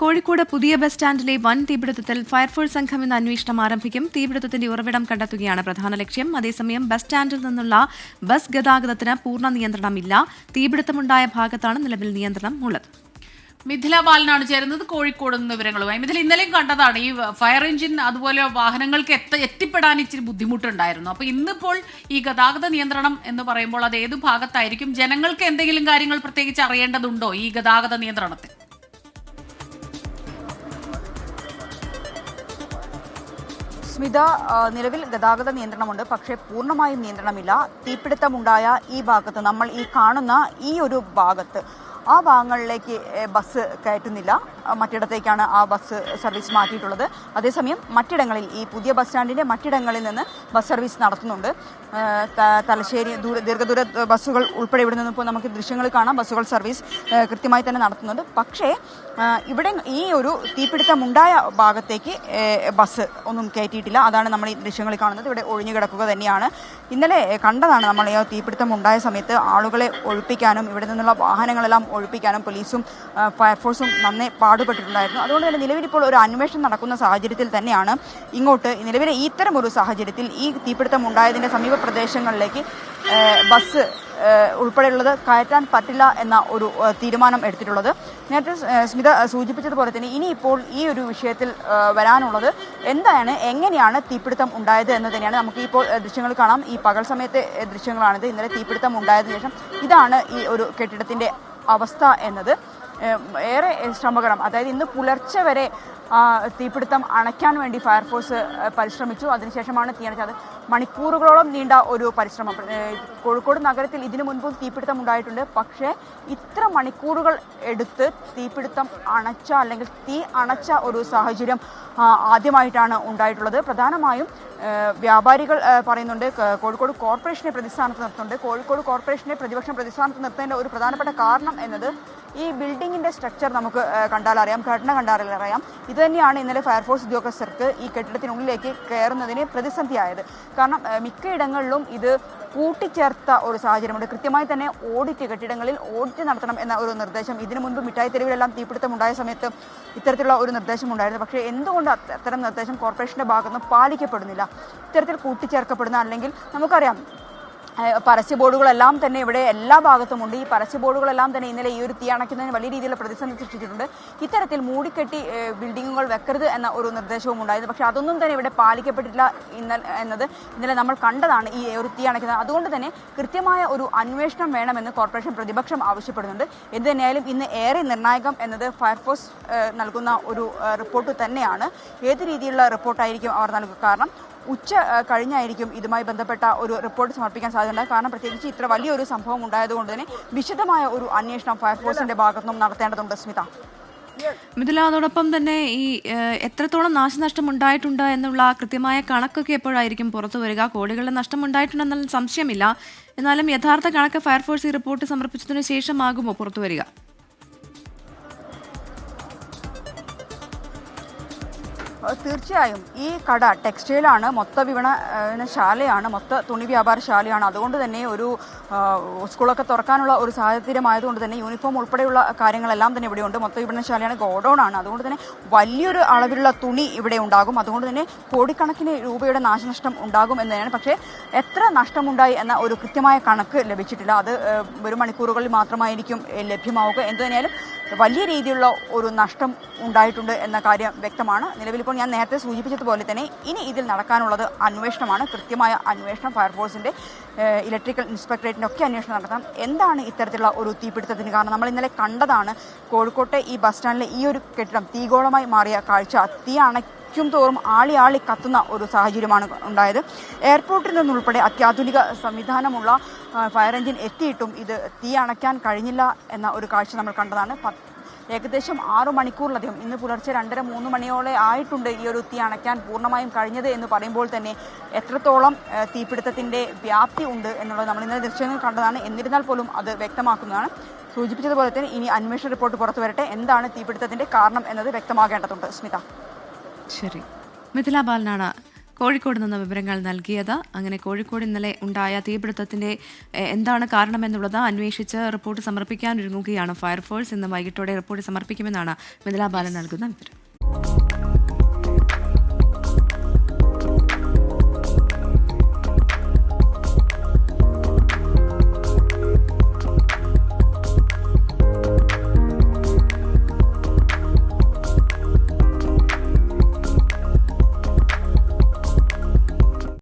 കോഴിക്കോട് പുതിയ ബസ് സ്റ്റാൻഡിലെ വൻ തീപിടുത്തത്തിൽ ഫയർഫോഴ്സ് സംഘം ഇന്ന് അന്വേഷണം ആരംഭിക്കും. തീപിടുത്തത്തിന്റെ ഉറവിടം കണ്ടെത്തുകയാണ് പ്രധാന ലക്ഷ്യം. അതേസമയം ബസ് സ്റ്റാൻഡിൽ നിന്നുള്ള ബസ് ഗതാഗതത്തിന് പൂർണ നിയന്ത്രണമില്ല. തീപിടുത്തമുണ്ടായ ഭാഗത്താണ് നിലവിൽ നിയന്ത്രണം ഉള്ളത്. മിഥില ബാലനാണ് ചേരുന്നത്. കോഴിക്കോട് നിന്ന് വിവരങ്ങളുമായി. മിഥില ഇന്നലെയും കണ്ടതാണ് ഈ ഫയർ എഞ്ചിൻ അതുപോലെ വാഹനങ്ങൾക്ക് എത്ത എത്തിപ്പെടാൻ ഇച്ചിരി ബുദ്ധിമുട്ടുണ്ടായിരുന്നു. അപ്പൊ ഇന്നിപ്പോൾ ഈ ഗതാഗത നിയന്ത്രണം എന്ന് പറയുമ്പോൾ അത് ഏത് ഭാഗത്തായിരിക്കും? ജനങ്ങൾക്ക് എന്തെങ്കിലും കാര്യങ്ങൾ പ്രത്യേകിച്ച് അറിയേണ്ടതുണ്ടോ ഈ ഗതാഗത നിയന്ത്രണത്തിൽ? സ്മിത നിലവിൽ ഗതാഗത നിയന്ത്രണമുണ്ട്. പക്ഷേ പൂർണമായും നിയന്ത്രണമില്ല. തീപിടുത്തമുണ്ടായ ഈ ഭാഗത്ത് നമ്മൾ ഈ കാണുന്ന ഈ ഒരു ഭാഗത്ത്. ആ ഭാഗങ്ങളിലേക്ക് ബസ് കയറ്റുന്നില്ല. മറ്റിടത്തേക്കാണ് ആ ബസ് സർവീസ് മാറ്റിയിട്ടുള്ളത്. അതേസമയം മറ്റിടങ്ങളിൽ ഈ പുതിയ ബസ് സ്റ്റാൻഡിന്റെ മറ്റിടങ്ങളിൽ നിന്ന് ബസ് സർവീസ് നടത്തുന്നുണ്ട്. തലശ്ശേരി ദൂര ദീർഘദൂര ബസ്സുകൾ ഉൾപ്പെടെ ഇവിടെ നിന്ന് ഇപ്പോൾ നമുക്ക് ദൃശ്യങ്ങൾ കാണാം. ബസ്സുകൾ സർവീസ് കൃത്യമായി തന്നെ നടത്തുന്നുണ്ട്. പക്ഷേ ഇവിടെ ഈ ഒരു തീപിടുത്തമുണ്ടായ ഭാഗത്തേക്ക് ബസ് ഒന്നും കയറ്റിയിട്ടില്ല. അതാണ് നമ്മൾ ഈ ദൃശ്യങ്ങളിൽ കാണുന്നത്. ഇവിടെ ഒഴിഞ്ഞു കിടക്കുക തന്നെയാണ്. ഇന്നലെ കണ്ടതാണ് നമ്മൾ ഈ തീപിടുത്തം ഉണ്ടായ സമയത്ത് ആളുകളെ ഒഴിപ്പിക്കാനും ഇവിടെ നിന്നുള്ള വാഹനങ്ങളെല്ലാം ഒഴിപ്പിക്കാനും പോലീസും ഫയർഫോഴ്സും നന്നേ പാടുപെട്ടിട്ടുണ്ടായിരുന്നു. അതുകൊണ്ട് തന്നെ നിലവിലിപ്പോൾ ഒരു അന്വേഷണം നടക്കുന്ന സാഹചര്യത്തിൽ തന്നെയാണ് ഇങ്ങോട്ട് നിലവിലെ ഇത്തരം ഒരു സാഹചര്യത്തിൽ ഈ തീപിടുത്തം ഉണ്ടായതിന്റെ സമീപ പ്രദേശങ്ങളിലേക്ക് ബസ് ഉൾപ്പെടെയുള്ളത് കയറ്റാൻ പറ്റില്ല എന്ന ഒരു തീരുമാനം എടുത്തിട്ടുള്ളത്. നേരത്തെ സ്മിത സൂചിപ്പിച്ചതുപോലെ തന്നെ ഇനിയിപ്പോൾ ഈ ഒരു വിഷയത്തിൽ വരാനുള്ളത് എന്താണ് എങ്ങനെയാണ് തീപിടുത്തം ഉണ്ടായത് എന്ന് തന്നെയാണ് നമുക്ക് ഇപ്പോൾ ദൃശ്യങ്ങൾ കാണാം. ഈ പകൽ സമയത്തെ ദൃശ്യങ്ങളാണിത്. ഇന്നലെ തീപിടുത്തം ഉണ്ടായതിനു ശേഷം ഇതാണ് ഈ ഒരു കെട്ടിടത്തിന്റെ അവസ്ഥ എന്നത് ഏറെ ശ്രമകരം. അതായത് ഇന്ന് പുലർച്ചെ വരെ തീപിടുത്തം അണയ്ക്കാൻ വേണ്ടി ഫയർഫോഴ്സ് പരിശ്രമിച്ചു. അതിനുശേഷമാണ് തീയണച്ചത്. മണിക്കൂറുകളോളം നീണ്ട ഒരു പരിശ്രമം. കോഴിക്കോട് നഗരത്തിൽ ഇതിനു മുൻപും തീപിടുത്തം ഉണ്ടായിട്ടുണ്ട്. പക്ഷേ ഇത്ര മണിക്കൂറുകൾ എടുത്ത് തീപിടുത്തം അണച്ച അല്ലെങ്കിൽ തീ അണച്ച ഒരു സാഹചര്യം ആദ്യമായിട്ടാണ് ഉണ്ടായിട്ടുള്ളത്. പ്രധാനമായും വ്യാപാരികൾ പറയുന്നുണ്ട് കോഴിക്കോട് കോർപ്പറേഷനെ പ്രതിസ്ഥാനത്ത് നിർത്തുന്നുണ്ട്. കോഴിക്കോട് കോർപ്പറേഷനെ പ്രതിപക്ഷം പ്രതിസ്ഥാനത്ത് നിർത്തേണ്ട ഒരു പ്രധാനപ്പെട്ട കാരണം എന്നത് ഈ ബിൽഡിങ്ങിന്റെ സ്ട്രക്ചർ നമുക്ക് കണ്ടാലറിയാം ഘടന കണ്ടാൽ അറിയാം ഇത് തന്നെയാണ് ഇന്നലെ ഫയർഫോഴ്സ് ഉദ്യോഗസ്ഥർക്ക് ഈ കെട്ടിടത്തിനുള്ളിലേക്ക് കയറുന്നതിന് പ്രതിസന്ധിയായത്. കാരണം മിക്ക മിക്കയിടങ്ങളിലും ഇത് കൂട്ടിച്ചേർത്ത ഒരു സാഹചര്യമുണ്ട്. കൃത്യമായി തന്നെ ഓഡിറ്റ് കെട്ടിടങ്ങളിൽ ഓഡിറ്റ് നടത്തണം എന്ന ഒരു നിർദ്ദേശം ഇതിനു മുൻപ് മിഠായി തെരുവിലെല്ലാം തീപിടുത്തം ഉണ്ടായ സമയത്ത് ഇത്തരത്തിലുള്ള ഒരു നിർദ്ദേശം ഉണ്ടായിരുന്നു. പക്ഷേ എന്തുകൊണ്ട് അത്ത- അത്തരം നിർദ്ദേശം കോർപ്പറേഷന്റെ ഭാഗത്തുനിന്ന് പാലിക്കപ്പെടുന്നില്ല? ഇത്തരത്തിൽ കൂട്ടിച്ചേർക്കപ്പെടുന്ന അല്ലെങ്കിൽ നമുക്കറിയാം ഏഹ് പരസ്യ ബോർഡുകളെല്ലാം തന്നെ ഇവിടെ എല്ലാ ഭാഗത്തുമുണ്ട് ഈ പരസ്യ ബോർഡുകളെല്ലാം തന്നെ ഇന്നലെ ഈ ഒരു തീ അണയ്ക്കുന്നതിന് വലിയ രീതിയിലുള്ള പ്രതിസന്ധി സൃഷ്ടിച്ചിട്ടുണ്ട്. ഇത്തരത്തിൽ മൂടിക്കെട്ടി ബിൽഡിങ്ങുകൾ വെക്കരുത് എന്ന ഒരു നിർദ്ദേശവും ഉണ്ടായിരുന്നു. പക്ഷേ അതൊന്നും തന്നെ ഇവിടെ പാലിക്കപ്പെട്ടിട്ടില്ല ഇന്നലെ എന്നത് ഇന്നലെ നമ്മൾ കണ്ടതാണ് ഈ ഒരു തീ അണയ്ക്കുന്നത്. അതുകൊണ്ട് തന്നെ കൃത്യമായ ഒരു അന്വേഷണം വേണമെന്ന് കോർപ്പറേഷൻ പ്രതിപക്ഷം ആവശ്യപ്പെടുന്നുണ്ട്. എന്ത് തന്നെയായാലും ഇന്ന് ഏറെ നിർണായകം എന്നത് ഫയർഫോഴ്സ് നൽകുന്ന ഒരു റിപ്പോർട്ട് തന്നെയാണ്. ഏത് രീതിയിലുള്ള റിപ്പോർട്ടായിരിക്കും അവർ നൽകുക? കാരണം ഉച്ച കഴിഞ്ഞായിരിക്കും ഇതുമായി ബന്ധപ്പെട്ട ഒരു റിപ്പോർട്ട് സമർപ്പിക്കാൻ സാധ്യതയുണ്ട് കാരണം പ്രത്യേകിച്ച് ഇത്ര വലിയൊരു സംഭവം ഉണ്ടായതുകൊണ്ട് തന്നെ വിശദമായ ഒരു അന്വേഷണം ഫയർഫോഴ്സിന്റെ ഭാഗത്തുനിന്നും നടത്തേണ്ടതുണ്ട്. സ്മിത. മിഥുല അതോടൊപ്പം തന്നെ ഈ എത്രത്തോളം നാശനഷ്ടം ഉണ്ടായിട്ടുണ്ട് എന്നുള്ള കൃത്യമായ കണക്കൊക്കെ എപ്പോഴായിരിക്കും പുറത്തു വരിക? കോടികളുടെ നഷ്ടം ഉണ്ടായിട്ടുണ്ടെന്നുള്ള സംശയമില്ല. എന്നാലും യഥാർത്ഥ കണക്ക് ഫയർഫോഴ്സ് ഈ റിപ്പോർട്ട് സമർപ്പിച്ചതിനു ശേഷമാകുമോ പുറത്തു വരിക? തീർച്ചയായും. ഈ കട ടെക്സ്റ്റൈലാണ് മൊത്ത വിപണനശാലയാണ് മൊത്ത തുണി വ്യാപാര ശാലയാണ്. അതുകൊണ്ട് തന്നെ ഒരു സ്കൂളൊക്കെ തുറക്കാനുള്ള ഒരു സാഹചര്യമായതുകൊണ്ട് തന്നെ യൂണിഫോം ഉൾപ്പെടെയുള്ള കാര്യങ്ങളെല്ലാം തന്നെ ഇവിടെ ഉണ്ട് മൊത്തം വിപണനശാലയാണ് ഗോഡൗൺ ആണ്. അതുകൊണ്ട് തന്നെ വലിയൊരു അളവിലുള്ള തുണി ഇവിടെ ഉണ്ടാകും. അതുകൊണ്ട് തന്നെ കോടിക്കണക്കിന് രൂപയുടെ നാശനഷ്ടം ഉണ്ടാകും എന്ന് തന്നെയാണ് പക്ഷേ എത്ര നഷ്ടമുണ്ടായി എന്ന ഒരു കൃത്യമായ കണക്ക് ലഭിച്ചിട്ടില്ല. അത് ഒരു മണിക്കൂറുകളിൽ മാത്രമായിരിക്കും ലഭ്യമാവുക. എന്ന് തന്നെയാലും വലിയ രീതിയിലുള്ള ഒരു നഷ്ടം ഉണ്ടായിട്ടുണ്ട് എന്ന കാര്യം വ്യക്തമാണ്. നിലവിലിപ്പോൾ ഞാൻ നേരത്തെ സൂചിപ്പിച്ചതുപോലെ തന്നെ ഇനി ഇതിൽ നടക്കാനുള്ളത് അന്വേഷണമാണ്. കൃത്യമായ അന്വേഷണം ഫയർഫോഴ്സിന്റെ ഇലക്ട്രിക്കൽ ഇൻസ്പെക്ടറേറ്റിന്റെ ഒക്കെ അന്വേഷണം നടത്താം. എന്താണ് ഇത്തരത്തിലുള്ള ഒരു തീപിടുത്തത്തിന് കാരണം? നമ്മൾ ഇന്നലെ കണ്ടതാണ് കോഴിക്കോട്ടെ ഈ ബസ് സ്റ്റാൻഡിലെ ഈ ഒരു കെട്ടിടം തീഗോളമായി മാറിയ കാഴ്ച. തീ അണയ്ക്കും തോറും ആളി ആളി കത്തുന്ന ഒരു സാഹചര്യമാണ് ഉണ്ടായത്. എയർപോർട്ടിൽ നിന്നുൾപ്പെടെ അത്യാധുനിക സംവിധാനമുള്ള ഫയർ എഞ്ചിൻ എത്തിയിട്ടും ഇത് തീ അണയ്ക്കാൻ കഴിഞ്ഞില്ല എന്ന ഒരു കാഴ്ച നമ്മൾ കണ്ടതാണ്. ഏകദേശം ആറു മണിക്കൂറിലധികം. ഇന്ന് പുലർച്ചെ രണ്ടര മൂന്ന് മണിയോടെ ആയിട്ടുണ്ട് ഈ ഒരു തീ അണയ്ക്കാൻ പൂർണമായും കഴിഞ്ഞത് എന്ന് പറയുമ്പോൾ തന്നെ എത്രത്തോളം തീപിടുത്തത്തിന്റെ വ്യാപ്തി ഉണ്ട് എന്നുള്ളത് നമ്മൾ ഇന്നലെ ദൃശ്യങ്ങൾ കണ്ടതാണ്. എന്നിരുന്നാൽ പോലും അത് വ്യക്തമാക്കുന്നതാണ്. സൂചിപ്പിച്ചതുപോലെ തന്നെ ഇനി അന്വേഷണ റിപ്പോർട്ട് പുറത്തു വരട്ടെ. എന്താണ് തീപിടുത്തത്തിന്റെ കാരണം എന്നത് വ്യക്തമാകേണ്ടതുണ്ട്. സ്മിത. ശരി. മിഥില ബാലനാണ് കോഴിക്കോട് നിന്ന് വിവരങ്ങൾ നൽകിയത്. അങ്ങനെ കോഴിക്കോട് ഇന്നലെ ഉണ്ടായ തീപിടുത്തത്തിന്റെ എന്താണ് കാരണമെന്നുള്ളത് അന്വേഷിച്ച് റിപ്പോർട്ട് സമർപ്പിക്കാനൊരുങ്ങുകയാണ് ഫയർഫോഴ്സ്. ഇന്ന് വൈകിട്ടോടെ റിപ്പോർട്ട് സമർപ്പിക്കുമെന്നാണ് മിഥില ബാലൻ നൽകുന്ന വിവരം.